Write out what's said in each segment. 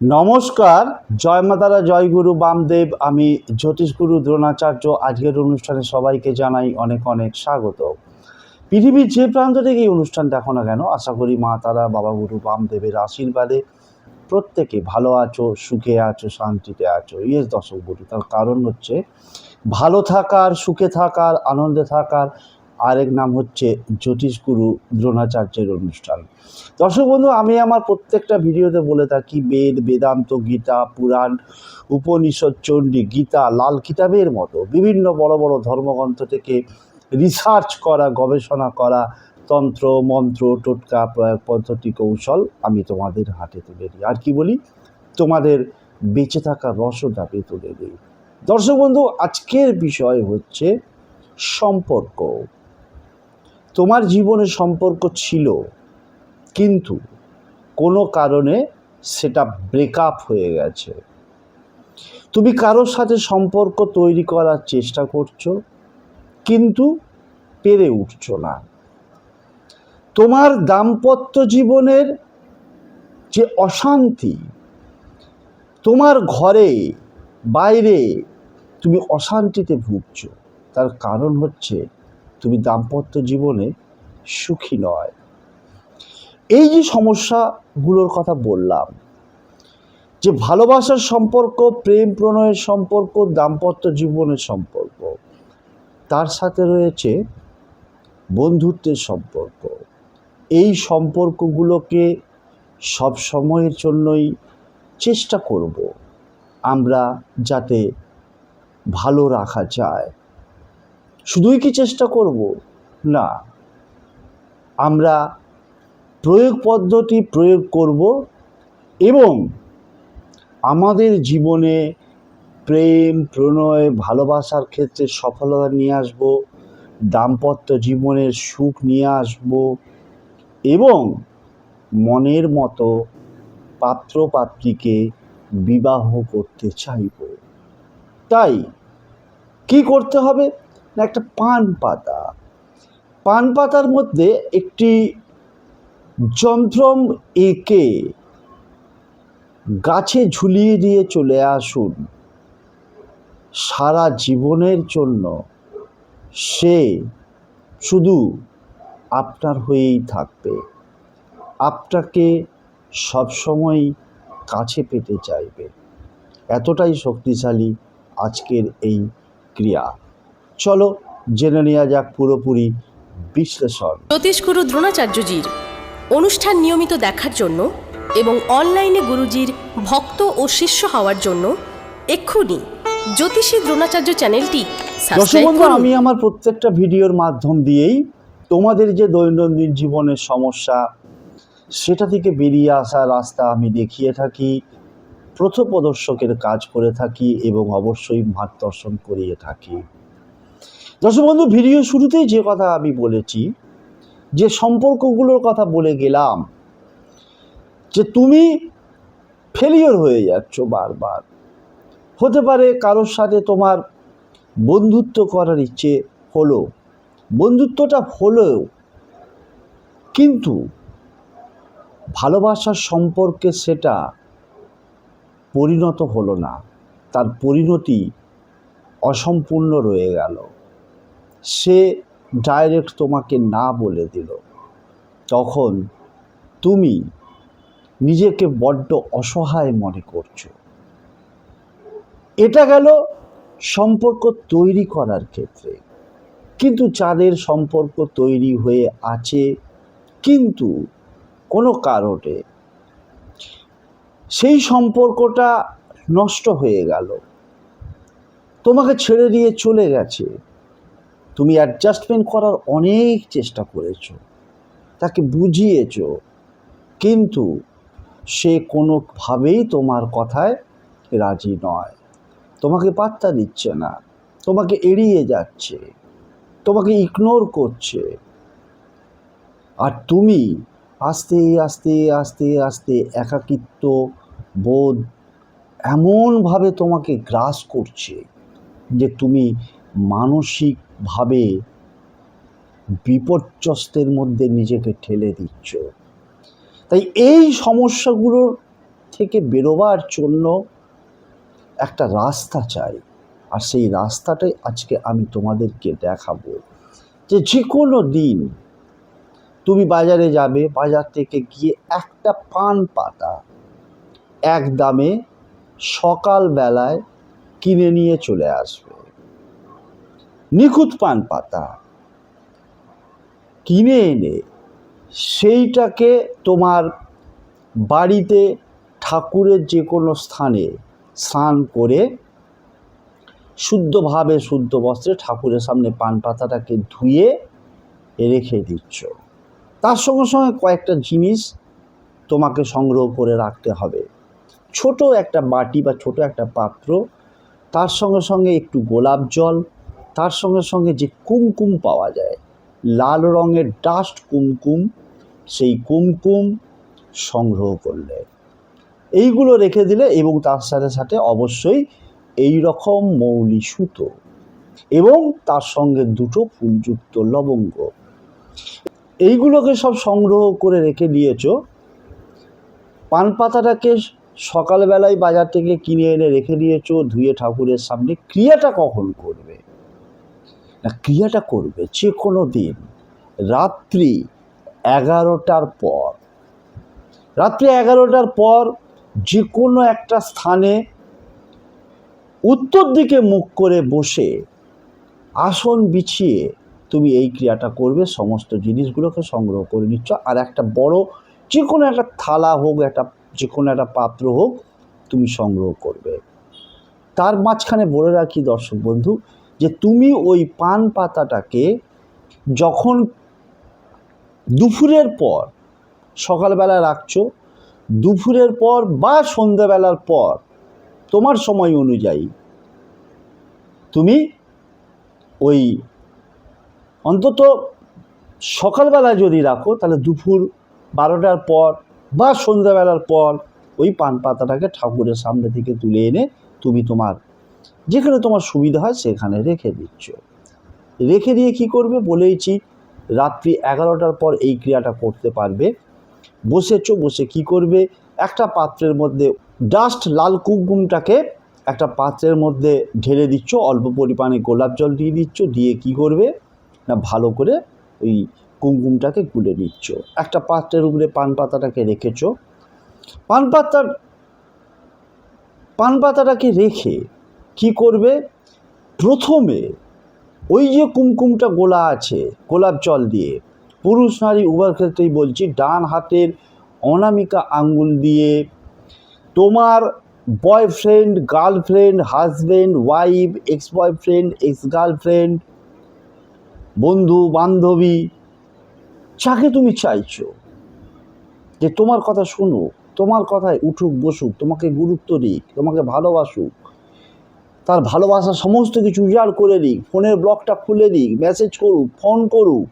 নমস্কার, জয় মাতারা, জয় গুরু বামদেব। আমি জ্যোতিষগুরু দ্রোণাচার্য। আজকের অনুষ্ঠানে সবাইকে জানাই অনেক অনেক স্বাগত। পৃথিবীর যে প্রান্ত থেকে এই অনুষ্ঠান দেখো না কেন, আশা করি মা তারা, বাবা গুরু বামদেবের আশীর্বাদে প্রত্যেকে ভালো আছো, সুখে আছো, শান্তিতে আছো। ইয়েস দর্শক বন্ধু, তার কারণ হচ্ছে ভালো থাকার, সুখে থাকার, আনন্দে থাকার আরেক নাম হচ্ছে জ্যোতিষগুরু দ্রোণাচার্যের অনুষ্ঠান। দর্শক বন্ধু, আমি আমার প্রত্যেকটা ভিডিওতে বলে থাকি, বেদ, বেদান্ত, গীতা, পুরাণ, উপনিষদ, চণ্ডী, গীতা, লাল কিতাবের মতো বিভিন্ন বড় বড় ধর্মগ্রন্থ থেকে রিসার্চ করা, গবেষণা করা, তন্ত্র, মন্ত্র, টোটকা, প্রয়োগ পদ্ধতি, কৌশল আমি তোমাদের হাতে তুলে দিই। আর কি বলি? তোমাদের বেঁচে থাকার রসদাপে তুলে দিই। দর্শক বন্ধু, আজকের বিষয় হচ্ছে সম্পর্ক। তোমার জীবনে সম্পর্ক ছিল, কিন্তু কোনো কারণে সেটা ব্রেকআপ হয়ে গেছে। তুমি কারোর সাথে সম্পর্ক তৈরি করার চেষ্টা করছ, কিন্তু পেরে উঠছো না। তোমার দাম্পত্য জীবনের যে অশান্তি, তোমার ঘরে, বাইরে তুমি অশান্তিতে ভুগছ। তার কারণ হচ্ছে তুমি দাম্পত্য জীবনে সুখী নয়। এই যে সমস্যাগুলোর কথা বললাম, যে ভালোবাসার সম্পর্ক, প্রেম প্রণয়ের সম্পর্ক, দাম্পত্য জীবনের সম্পর্ক, তার সাথে রয়েছে বন্ধুত্বের সম্পর্ক। এই সম্পর্কগুলোকে সব সময়ের জন্যই চেষ্টা করব আমরা যাতে ভালো রাখা যায়। শুধুই কি চেষ্টা করব? না। আমরা প্রয়োগ পদ্ধতি প্রয়োগ করব এবং আমাদের জীবনে প্রেম, প্রণয়, ভালোবাসার ক্ষেত্রে সফলতা নিয়ে আসব, দাম্পত্য জীবনের সুখ নিয়ে আসব এবং মনের মতো পাত্র পাত্রীকে বিবাহ করতে চাইব। তাই কি করতে হবে? না, একটা পান পাতা। পান পাতার মধ্যে একটি যন্ত্রম এঁকে গাছে ঝুলিয়ে দিয়ে চলে আসুন। সারা জীবনের জন্য সে শুধু আপনার হয়েই থাকবে। আপনাকে সবসময় কাছে পেতে চাইবে। এতটাই শক্তিশালী আজকের এই ক্রিয়া। চলো জেনে নেওয়া যাক পুরোপুরি বিশ্লেষণ। জ্যোতিষগুরু দ্রোণাচার্যজির অনুষ্ঠান নিয়মিত দেখার জন্য এবং অনলাইনে গুরুজির ভক্ত ও শিষ্য হওয়ার জন্য এক্ষুনি জ্যোতিষী দ্রোণাচার্য চ্যানেলটি আমি আমার প্রত্যেকটা ভিডিওর মাধ্যম দিয়েই তোমাদের যে দৈনন্দিন জীবনের সমস্যা সেটা থেকে বেরিয়ে আসার রাস্তা আমি দেখিয়ে থাকি প্রথপ্রদর্শকের কাজ করে থাকি এবং অবশ্যই মার্গদর্শন করিয়ে থাকি। দর্শক বন্ধু, ভিডিও শুরুতেই যে কথা আমি বলেছি, যে সম্পর্কগুলোর কথা বলে গেলাম, যে তুমি ফেলিওর হয়ে যাচ্ছ বারবার। হতে পারে কারোর সাথে তোমার বন্ধুত্ব করার ইচ্ছে হলো, বন্ধুত্বটা হলেও, কিন্তু ভালোবাসার সম্পর্কে সেটা পরিণত হলো না। তার পরিণতি অসম্পূর্ণ রয়ে গেল। সে ডাইরেক্ট তোমাকে না বলে দিল। তখন তুমি নিজেকে বড্ড অসহায় মনে করছ। এটা গেল সম্পর্ক তৈরি করার ক্ষেত্রে। কিন্তু যাদের সম্পর্ক তৈরি হয়ে আছে, কিন্তু কোনো কারণে সেই সম্পর্কটা নষ্ট হয়ে গেল। তোমাকে ছেড়ে দিয়ে চলে গেছে। তুমি অ্যাডজাস্টমেন্ট করার অনেক চেষ্টা করেছ, তাকে বুঝিয়েছ, কিন্তু সে কোনোভাবেই তোমার কথায় রাজি নয়। তোমাকে পাত্তা দিচ্ছে না, তোমাকে এড়িয়ে যাচ্ছে, তোমাকে ইগনোর করছে। আর তুমি আস্তে আস্তে আস্তে আস্তে একাকিত্ব বোধ এমনভাবে তোমাকে গ্রাস করছে যে তুমি মানসিকভাবে বিপর্যস্তের মধ্যে নিজেকে ঠেলে দিচ্ছ। তাই এই সমস্যাগুলোর থেকে বেরোবার জন্য একটা রাস্তা চাই। আর সেই রাস্তাটাই আজকে আমি তোমাদেরকে দেখাবো যে যে কোনো দিন তুমি বাজারে যাবে, বাজার থেকে গিয়ে একটা পান পাতা এক দামে সকালবেলায় কিনে নিয়ে চলে আসবে। নিখুঁত পান পাতা কিনে এনে সেইটাকে তোমার বাড়িতে ঠাকুরের যে কোনো স্থানে স্নান করে শুদ্ধভাবে শুদ্ধ বস্ত্রে ঠাকুরের সামনে পান পাতাটাকে ধুয়ে রেখে দিচ্ছ। তার সঙ্গে সঙ্গে কয়েকটা জিনিস তোমাকে সংগ্রহ করে রাখতে হবে। ছোট একটা বাটি বা ছোট একটা পাত্র, তার সঙ্গে সঙ্গে একটু গোলাপ জল তার সঙ্গে সঙ্গে যে কুমকুম পাওয়া যায়, লাল রঙের ডাস্ট কুমকুম, সেই কুমকুম সংগ্রহ করলে। এইগুলো রেখে দিলে এবং তার সাথে সাথে অবশ্যই এই রকম মৌলি সুতো এবং তার সঙ্গে দুটো ফুলযুক্ত লবঙ্গ। এইগুলোকে সব সংগ্রহ করে রেখে দিয়েছ। পান পাতাটাকে সকালবেলায় বাজার থেকে কিনে এনে রেখে দিয়েছ, ধুয়ে ঠাকুরের সামনে। ক্রিয়াটা কখন করবে? না, ক্রিয়াটা করবে যে কোনো দিন। রাত্রি এগারোটার পর, রাত্রি এগারোটার পর যে কোনো একটা স্থানে উত্তর দিকে মুখ করে বসে আসন বিছিয়ে তুমি এই ক্রিয়াটা করবে, সমস্ত জিনিসগুলোকে সংগ্রহ করে নিচ্ছ। আর একটা বড় যে কোনো একটা থালা হোক, একটা যে কোনো একটা পাত্র হোক, তুমি সংগ্রহ করবে। তার মাঝখানে বলে রাখি দর্শক বন্ধু যে তুমি ওই পান পাতাটাকে যখন দুপুরের পর সকালবেলা রাখছো, দুপুরের পর বা সন্ধ্যাবেলার পর তোমার সময় অনুযায়ী তুমি ওই অন্তত সকালবেলা যদি রাখো, তাহলে দুপুর বারোটার পর বা সন্ধ্যাবেলার পর ওই পান পাতাটাকে ঠাকুরের সামনে থেকে তুলে এনে তুমি তোমার যেখানে তোমার সুবিধা হয় সেখানে রেখে দিচ্ছ। রেখে দিয়ে কি করবে বলেইছি, রাত্রি এগারোটার পর এই ক্রিয়াটা করতে পারবে। বসেছো, বসে কি করবে? একটা পাত্রের মধ্যে ডাস্ট লাল কুমকুমটাকে একটা পাত্রের মধ্যে ঢেলে দিচ্ছ, অল্প পরিমাণে গোলাপ জল দিয়ে দিচ্ছ, দিয়ে কি করবে? না, ভালো করে ওই কুমকুমটাকে গুলে নিচ্ছ। একটা পাত্রের উপরে পান পাতাটাকে রেখেছো। পান পাতার, পান পাতাটাকে রেখে কি করবে? প্রথমে ওই যে কুমকুমটা গোলা আছে, গোলাপ জল দিয়ে, পুরুষ নারী উভয় ক্ষেত্রেই বলছি, ডান হাতের অনামিকা আঙ্গুল দিয়ে তোমার boyfriend girlfriend husband wife ex boyfriend ex girlfriend বন্ধু, বান্ধবী, যাকে তুমি চাইছো, যে তোমার কথা শুনুক, তোমার কথায় উঠুক, বসুক, তোমাকে গুরুত্ব দিক, তোমাকে ভালোবাসুক তার ভালোবাসা সমস্ত কিছু উজাড় করে দিক ফোনের ব্লকটা খুলে দিক মেসেজ করুক ফোন করুক।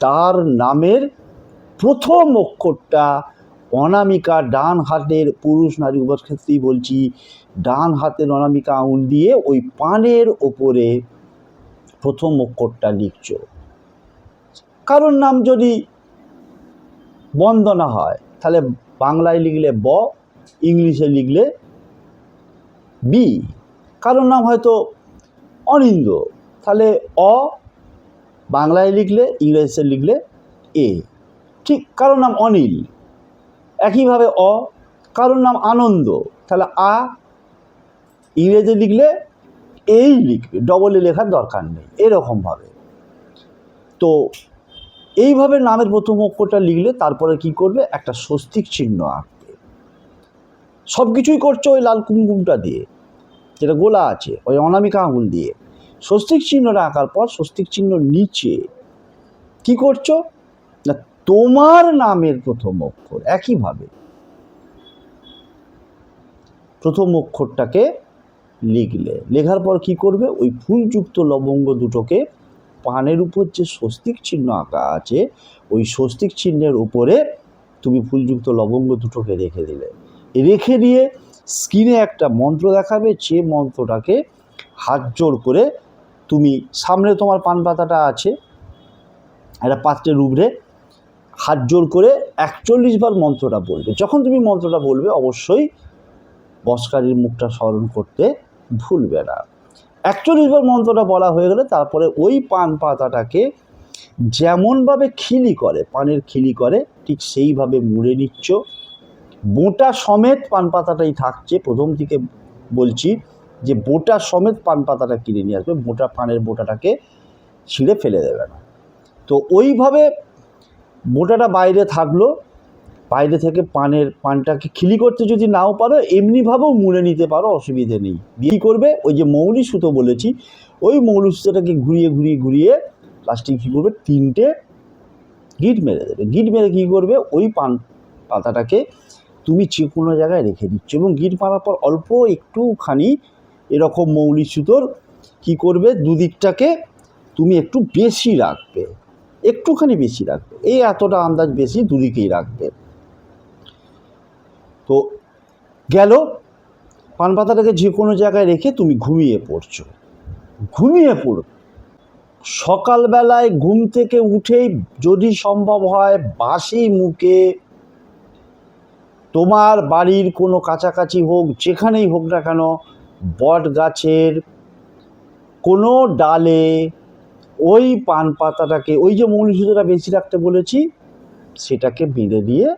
তার নামের প্রথম অক্ষরটা অনামিকা ডান হাতের পুরুষ নারী উভয় ক্ষেত্রেই বলছি। ডান হাতের অনামিকা আঙুল দিয়ে ওই পানের ওপরে প্রথম অক্ষরটা লিখছ। কারোর নাম যদি বন্দনা হয়, তাহলে বাংলায় লিখলে ব, ইংলিশে লিখলে বি। কারোর নাম হয়তো অনিন্দ তাহলে অ বাংলায় লিখলে, ইংরেজিতে লিখলে এ। ঠিক কারোর নাম অনিল। একইভাবে অ কারোর নাম আনন্দ। তাহলে আ ইংরেজি লিখলে এই লিখবে, ডবলে লেখার দরকার নেই, এরকমভাবে। তো এইভাবে নামের প্রথম অক্ষরটা লিখলে তারপরে কি করবে? একটা স্বস্তিক চিহ্ন আঁকবে। সব কিছুই করছ ওই লাল কুমকুমটা দিয়ে। যেটা গোলা আছে, ওই অনামিকা আঙুল দিয়ে। স্বস্তিক চিহ্নটা আঁকার পর স্বস্তিক চিহ্ন নিচে। কি করছ? না, তোমার নামের প্রথম অক্ষর, একইভাবে। প্রথম অক্ষরটাকে লিখলে। লেখার পর কি করবে? ওই ফুলযুক্ত লবঙ্গ দুটোকে পানের উপর যে স্বস্তিক চিহ্ন আঁকা আছে, ওই স্বস্তিক চিহ্নের উপরে তুমি ফুলযুক্ত লবঙ্গ দুটোকে রেখে দিলে। রেখে দিয়ে স্ক্রিনে একটা মন্ত্র দেখাবে, যে মন্ত্রটাকে হাত জোড় করে তুমি সামনে তোমার পান পাতাটা আছে, একটা পাত্রের উপরে হাত জোর করে একচল্লিশ বার মন্ত্রটা বলবে। যখন তুমি মন্ত্রটা বলবে, অবশ্যই বসকারীর মুখটা স্মরণ করতে ভুলবে না। একচল্লিশ বার মন্ত্রটা বলা হয়ে গেলে তারপরে ওই পান পাতাটাকে যেমনভাবে খিলি করে, পানের খিলি করে, ঠিক সেইভাবে মুড়ে নিচ্ছ। বোটা সমেত পান পাতাটাই থাকছে। প্রথম থেকে বলছি যে বোটা সমেত পান পাতাটা কিনে নিয়ে আসবে, বোটা পানের বোটাটাকে ছিঁড়ে ফেলে দেবে না। তো ওইভাবে বোটাটা বাইরে থাকল, বাইরে থেকে পানের, পানটাকে খিলি করতে যদি নাও পারো, এমনিভাবেও মুড়ে নিতে পারো, অসুবিধে নেই। কী করবে, ওই যে মৌলি সুতো বলেছি, ওই মৌলি সুতোটাকে ঘুরিয়ে ঘুরিয়ে ঘুরিয়ে প্লাস্টিক কী করবে, তিনটে গিট মেরে দেবে। গিট মেরে কী করবে, ওই পান পাতাটাকে তুমি যে কোনো জায়গায় রেখে দিচ্ছ এবং গিট মারার পর অল্প একটুখানি এরকম মৌলি সুতোর কী করবে? দুদিকটাকে তুমি একটু বেশি রাখবে। একটুখানি বেশি রাখবে। এই এতটা আন্দাজ বেশি দুদিকেই রাখবে। তো গেল। পান পাতাটাকে যে কোনো জায়গায় রেখে তুমি ঘুমিয়ে পড়ছো। ঘুমিয়ে পড়ো। সকালবেলায় ঘুম থেকে উঠেই যদি সম্ভব হয় বাসি মুখে তোমার বাড়ির কোনো কাছাকাছি হোক, যেখানেই হোক না কেন বট গাছের কোনো ডালে ওই পান পাতাটাকে, ওই যে মৌলি সুতোটা বেশি রাখতে বলেছি, সেটাকে বেঁধে দিয়ে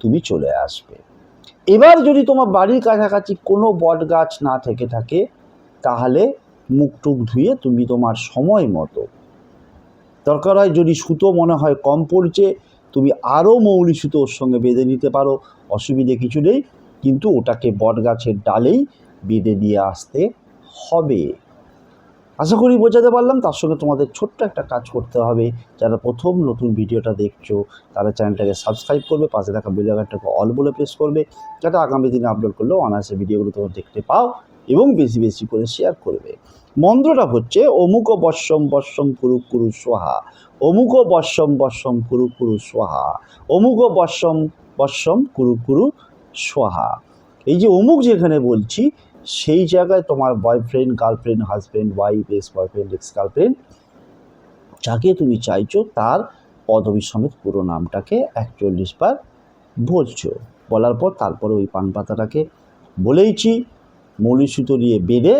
তুমি চলে আসবে। এবার যদি তোমার বাড়ির কাছাকাছি কোনো বট গাছ না থেকে থাকে, তাহলে মুখ টুক ধুয়ে তুমি তোমার সময় মতো, দরকার হয় যদি সুতো মনে হয় কম পড়ছে তুমি আরও মৌলি সুতো ওর সঙ্গে বেঁধে নিতে পারো, অসুবিধে কিছু নেই। কিন্তু ওটাকে বট গাছের ডালেই বেঁধে দিয়ে আসতে হবে। আশা করি বোঝাতে পারলাম, তার সঙ্গে তোমাদের ছোট্ট একটা কাজ করতে হবে। যারা প্রথম নতুন ভিডিওটা দেখছ, তারা চ্যানেলটাকে সাবস্ক্রাইব করবে, পাশে থাকা বেলাঘাটটাকে অল বলে প্রেস করবে, যাতে আগামী দিনে আপলোড করলেও অনায়াসে ভিডিওগুলো তোমরা দেখতে পাও এবং বেশি বেশি করে শেয়ার করবে। মন্ত্রটা হচ্ছে, অমুক বর্ষম বর্ষম কুরু কুরু সোহা অমুক বর্ষম বর্ষম কুরু কুরু সোহা অমুক বর্ষম বর্ষম কুরু কুরু সোহা এই যে অমুক যেখানে বলছি, সেই জায়গায় তোমার boyfriend girlfriend husband wife ex boyfriend ex girlfriend যাকে তুমি চাইছো, তার পদবী সমেত পুরো নামটাকে একচল্লিশ বার বলছো। বলার পর তারপরে ওই পান পাতাটাকে বলেইছি মৌলি সুতো দিয়ে বেঁধে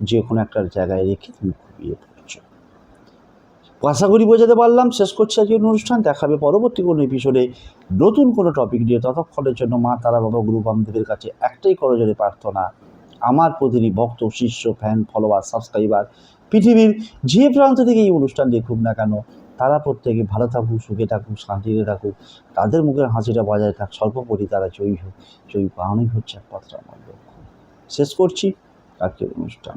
যে কোনো একটা জায়গায় রেখে তুমি ঘুমিয়ে আশা করি বোঝাতে পারলাম। শেষ করছি আজকের অনুষ্ঠান। দেখাবে পরবর্তী কোনো এপিসোডে নতুন কোনো টপিক নিয়ে। ততক্ষণের জন্য মা তারা বাবা গুরু বামদেবের কাছে একটাই করজোরে প্রার্থনা, আমার প্রতিটি ভক্ত, শিষ্য ফ্যান ফলোয়ার সাবস্ক্রাইবার পৃথিবীর যে প্রান্ত থেকে এই অনুষ্ঠান দেখুক না কেন, তারা প্রত্যেকে ভালো থাকুক, সুখে থাকুক, শান্তিতে থাকুক। তাদের মুখের হাসিটা বজায় থাক স্বল্পপরি তারা জয়ী হোক, জয়ী পাওয়ানোই হচ্ছে একমাত্র আমার লক্ষ্য। শেষ করছি আজকের অনুষ্ঠান।